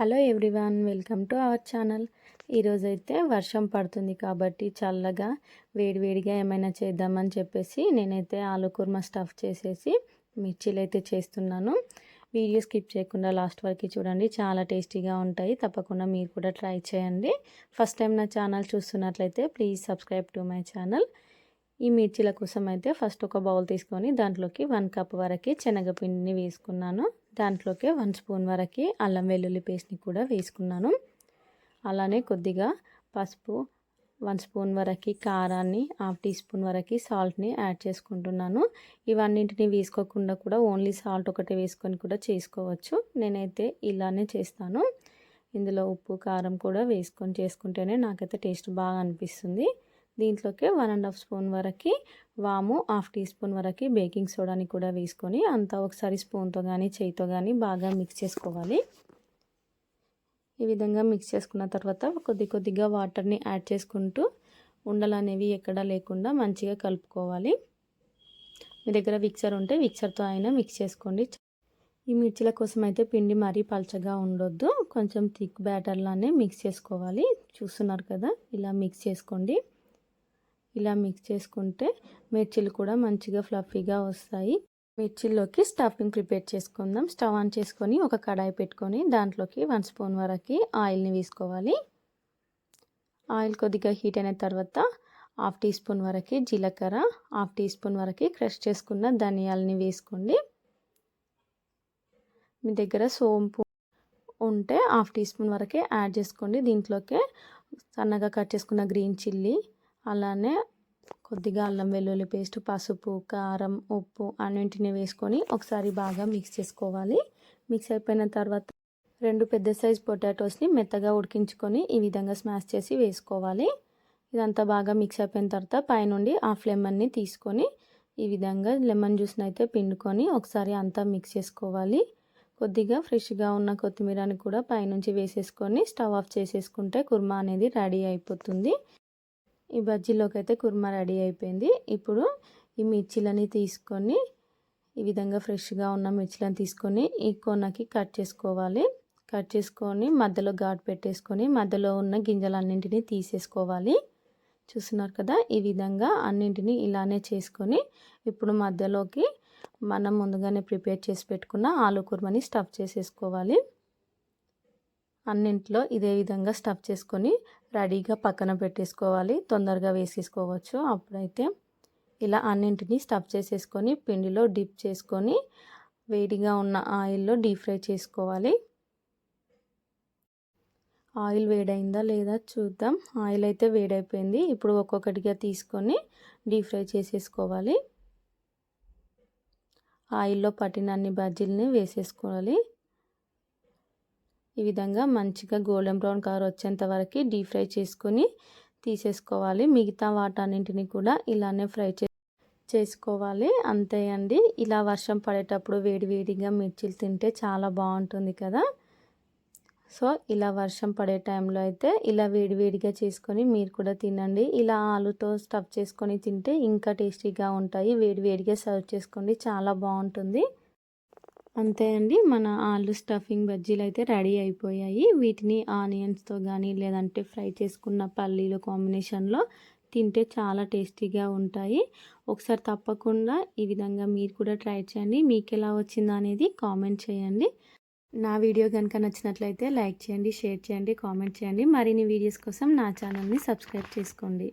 Hello everyone welcome to our channel. ఈరోజైతే వర్షం పడుతుంది కాబట్టి చల్లగా వేడివేడిగా ఏమైనా చేద్దామని చెప్పేసి నేనైతే ఆలు కుర్మా స్టఫ్ చేసేసి మిర్చీలు అయితే చేస్తున్నాను. వీడియో స్కిప్ చేయకుండా లాస్ట్ వరకు చూడండి చాలా టేస్టీగా ఉంటాయి. తప్పకుండా మీరు కూడా ట్రై చేయండి. ఫస్ట్ టైం నా ఛానల్ చూస్తున్నట్లయితే please subscribe to my channel. ఈ మిర్చీల కోసం అయితే ఫస్ట్ ఒక బౌల్ తీసుకొని దాంట్లోకి వన్ కప్ వరకు శనగపిండిని వేసుకున్నాను. దాంట్లోకి వన్ స్పూన్ వరకు అల్లం వెల్లుల్లి పేస్ట్ని కూడా వేసుకున్నాను. అలానే కొద్దిగా పసుపు వన్ స్పూన్ వరకు కారాన్ని హాఫ్ టీ స్పూన్ వరకు సాల్ట్ని యాడ్ చేసుకుంటున్నాను. ఇవన్నింటిని వేసుకోకుండా కూడా ఓన్లీ సాల్ట్ ఒకటి వేసుకొని కూడా చేసుకోవచ్చు. నేనైతే ఇలానే చేస్తాను. ఇందులో ఉప్పు కారం కూడా వేసుకొని చేసుకుంటేనే నాకైతే టేస్ట్ బాగా అనిపిస్తుంది. దీంట్లోకి వన్ అండ్ హాఫ్ స్పూన్ వరకు వాము హాఫ్ టీ స్పూన్ వరకు బేకింగ్ సోడాని కూడా వేసుకొని అంతా ఒకసారి స్పూన్తో కానీ చేయితో కానీ బాగా మిక్స్ చేసుకోవాలి. ఈ విధంగా మిక్స్ చేసుకున్న తర్వాత కొద్ది కొద్దిగా వాటర్ని యాడ్ చేసుకుంటూ ఉండలు అనేవి ఎక్కడా లేకుండా మంచిగా కలుపుకోవాలి. మీ దగ్గర మిక్సర్ ఉంటే మిక్సర్తో అయినా మిక్స్ చేసుకోండి. ఈ మిర్చిల కోసం అయితే పిండి మరీ పల్చగా ఉండొద్దు. కొంచెం థిక్ బ్యాటర్లానే మిక్స్ చేసుకోవాలి. చూస్తున్నారు కదా ఇలా మిక్స్ చేసుకోండి. ఇలా మిక్స్ చేసుకుంటే మిర్చీలు కూడా మంచిగా ఫ్లఫీగా వస్తాయి. మిర్చిల్లోకి స్టఫింగ్ ప్రిపేర్ చేసుకుందాం. స్టవ్ ఆన్ చేసుకొని ఒక కడాయి పెట్టుకొని దాంట్లోకి వన్ స్పూన్ వరకు ఆయిల్ని వేసుకోవాలి. ఆయిల్ కొద్దిగా హీట్ అయిన తర్వాత హాఫ్ టీ స్పూన్ వరకు జీలకర్ర హాఫ్ టీ స్పూన్ వరకు క్రష్ చేసుకున్న ధనియాలని వేసుకోండి. మీ దగ్గర సోంపు ఉంటే హాఫ్ టీ స్పూన్ వరకే యాడ్ చేసుకోండి. దీంట్లోకే సన్నగా కట్ చేసుకున్న గ్రీన్ చిల్లీ అలానే కొద్దిగా అల్లం వెల్లుల్లి పేస్ట్ పసుపు కారం ఉప్పు అన్నింటిని వేసుకొని ఒకసారి బాగా మిక్స్ చేసుకోవాలి. మిక్స్ అయిపోయిన తర్వాత రెండు పెద్ద సైజ్ పొటాటోస్ని మెత్తగా ఉడికించుకొని ఈ విధంగా స్మాష్ చేసి వేసుకోవాలి. ఇదంతా బాగా మిక్స్ అయిపోయిన తర్వాత పైనుండి హాఫ్ లెమన్ని తీసుకొని ఈ విధంగా లెమన్ జ్యూస్ని అయితే పిండుకొని ఒకసారి అంతా మిక్స్ చేసుకోవాలి. కొద్దిగా ఫ్రెష్గా ఉన్న కొత్తిమీరని కూడా పైనుంచి వేసేసుకొని స్టవ్ ఆఫ్ చేసేసుకుంటే కుర్మా అనేది రెడీ అయిపోతుంది. ఈ బజ్జీలోకి అయితే కుర్మా రెడీ అయిపోయింది. ఇప్పుడు ఈ మిర్చీలని తీసుకొని ఈ విధంగా ఫ్రెష్గా ఉన్న మిర్చిలను తీసుకొని ఈ కొనకి కట్ చేసుకోవాలి. కట్ చేసుకొని మధ్యలో ఘాటు పెట్టేసుకొని మధ్యలో ఉన్న గింజలన్నింటినీ తీసేసుకోవాలి. చూస్తున్నారు కదా ఈ విధంగా అన్నింటినీ ఇలానే చేసుకొని ఇప్పుడు మధ్యలోకి మనం ముందుగానే ప్రిపేర్ చేసి పెట్టుకున్న ఆలు కుర్మని స్టఫ్ చేసేసుకోవాలి. అన్నింట్లో ఇదే విధంగా స్టఫ్ చేసుకొని రెడీగా పక్కన పెట్టేసుకోవాలి. తొందరగా వేసేసుకోవచ్చు. అప్పుడైతే ఇలా అన్నింటినీ స్టఫ్ చేసేసుకొని పిండిలో డిప్ చేసుకొని వేడిగా ఉన్న ఆయిల్లో డీప్ ఫ్రై చేసుకోవాలి. ఆయిల్ వేడైందా లేదా చూద్దాం. ఆయిల్ అయితే వేడైపోయింది. ఇప్పుడు ఒక్కొక్కటిగా తీసుకొని డీప్ ఫ్రై చేసేసుకోవాలి. ఆయిల్లో పట్టిన అన్ని బజ్జీలని వేసేసుకోవాలి. ఈ విధంగా మంచిగా గోల్డెన్ బ్రౌన్ కలర్ వచ్చేంత వరకు డీప్ ఫ్రై చేసుకొని తీసేసుకోవాలి. మిగతా వాటన్నింటిని కూడా ఇలానే ఫ్రై చే చేసుకోవాలి. అంతే అండి. ఇలా వర్షం పడేటప్పుడు వేడివేడిగా మిర్చిలు తింటే చాలా బాగుంటుంది కదా. సో ఇలా వర్షం పడే టైంలో అయితే ఇలా వేడివేడిగా చేసుకొని మీరు కూడా తినండి. ఇలా ఆలుతో స్టఫ్ చేసుకొని తింటే ఇంకా టేస్టీగా ఉంటాయి. వేడివేడిగా సర్వ్ చేసుకోండి. చాలా బాగుంటుంది. అంతే అండి. మన ఆలు స్టఫింగ్ బజ్జీలు అయితే రెడీ అయిపోయాయి. వీటిని ఆనియన్స్తో కానీ లేదంటే ఫ్రై చేసుకున్న పల్లీలు కాంబినేషన్లో తింటే చాలా టేస్టీగా ఉంటాయి. ఒకసారి తప్పకుండా ఈ విధంగా మీరు కూడా ట్రై చేయండి. మీకు ఎలా వచ్చిందో అనేది కామెంట్ చేయండి. నా వీడియో కనుక నచ్చినట్లయితే లైక్ చేయండి షేర్ చేయండి కామెంట్ చేయండి. మరిన్ని వీడియోస్ కోసం నా ఛానల్ని సబ్స్క్రైబ్ చేసుకోండి.